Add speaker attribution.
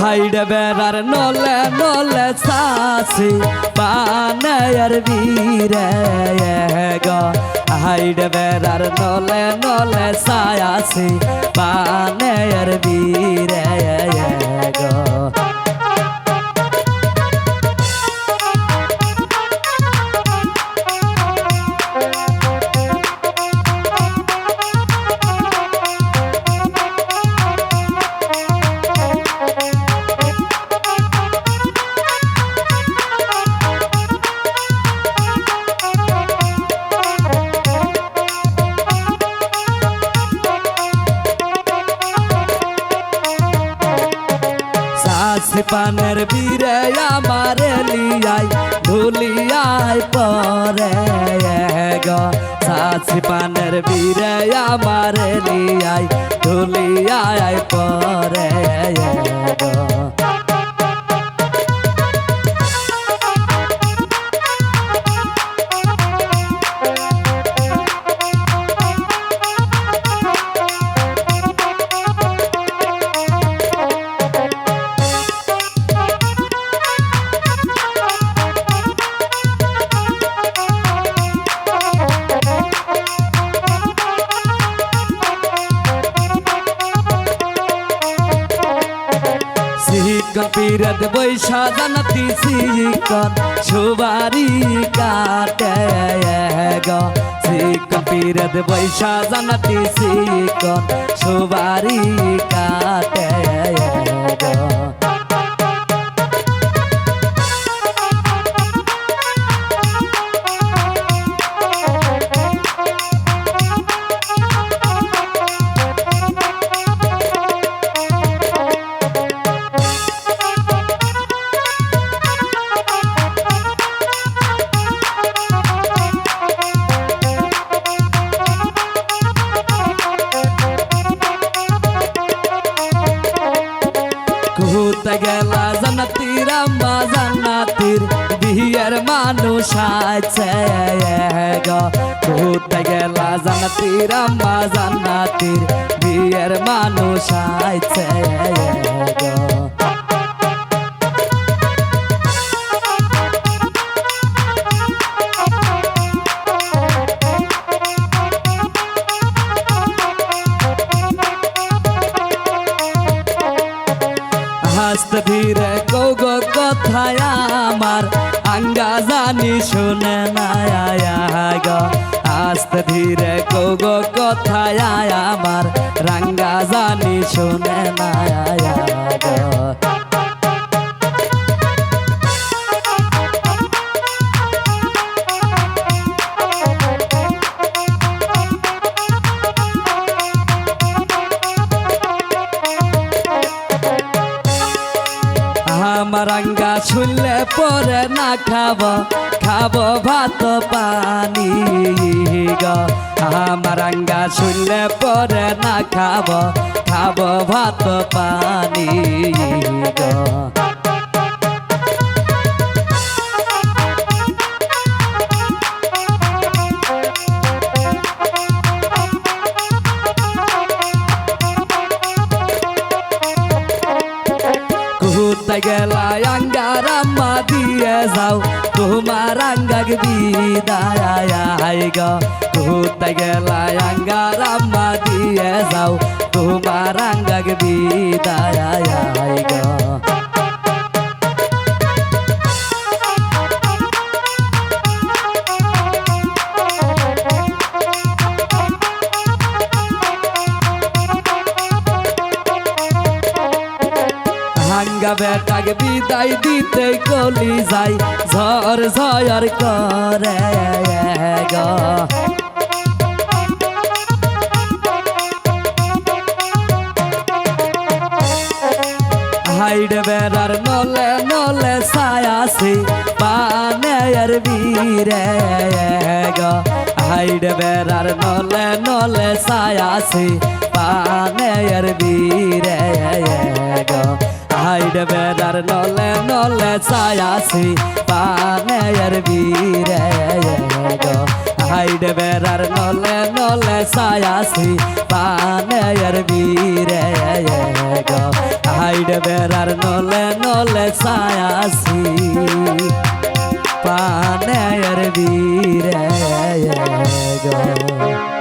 Speaker 1: হাইডে বেড়ার নলে নলে সাসি পানায়ার বীরে গ। হাইডে বেড়ার নলে নলে সায়াসি পানায়ার বীরে গো। পানের বীরে আমার লিয়াই ভুলিয়াই পরে গো সাসি পানের বীরে আমার লিয়াই ভুলিয়াই পরে পিরদ বৈশা জানতি সিকন সুবারি কাটে গ। সিকন পিরদ বৈশা জানতি সিকন সুবারি কাটে গো। গেলা জানাতির আম্মা জান্নাতির, বিয়ের মানুষ আছে গো। ঘুরতে গেলা জানাতির আম্মা জান্নাতির, বিয়ের মানুষ আছে গো। হাসতে ধীরে গো কথায় আমার আঙ্গা জানি শুনে না গো। আস্তে ধীরে গো কথায় আমার রাঙ্গা জানি শুনে না আমার আঙ্গা শুনলে পরে না খাব খাব ভাত, পানি গো। আমার আঙ্গা শুনলে পরে না খাব খাব ভাত, পানি গো। গেলা আঙ্গার আম্মা দিয়ে যাও। তোমার আঙ্গাক দিদায় গো। ঘুরতে গেলা আঙ্গার আম্মা দিয়ে যাও। তোমার আঙ্গাক দিদায় গো। ভাঙ্গা বেটাকে বিদায় দিতে কলি যাই, ঝড় ঝড় করে গো। হাইড বেড়ার নলে নলে ছায়াছি পানের বীরে হাইড বেড়ার নলে নলে ছায়াছি পানের বীরে হাইড বেড়ার নলে নলে ছায়াছি পানের বীরে হাইড বেড়ার নলে নলে ছায়াছি পানের বীরে হাইড বেড়ার নলে নলে ছায়াছি পানের বীরে গো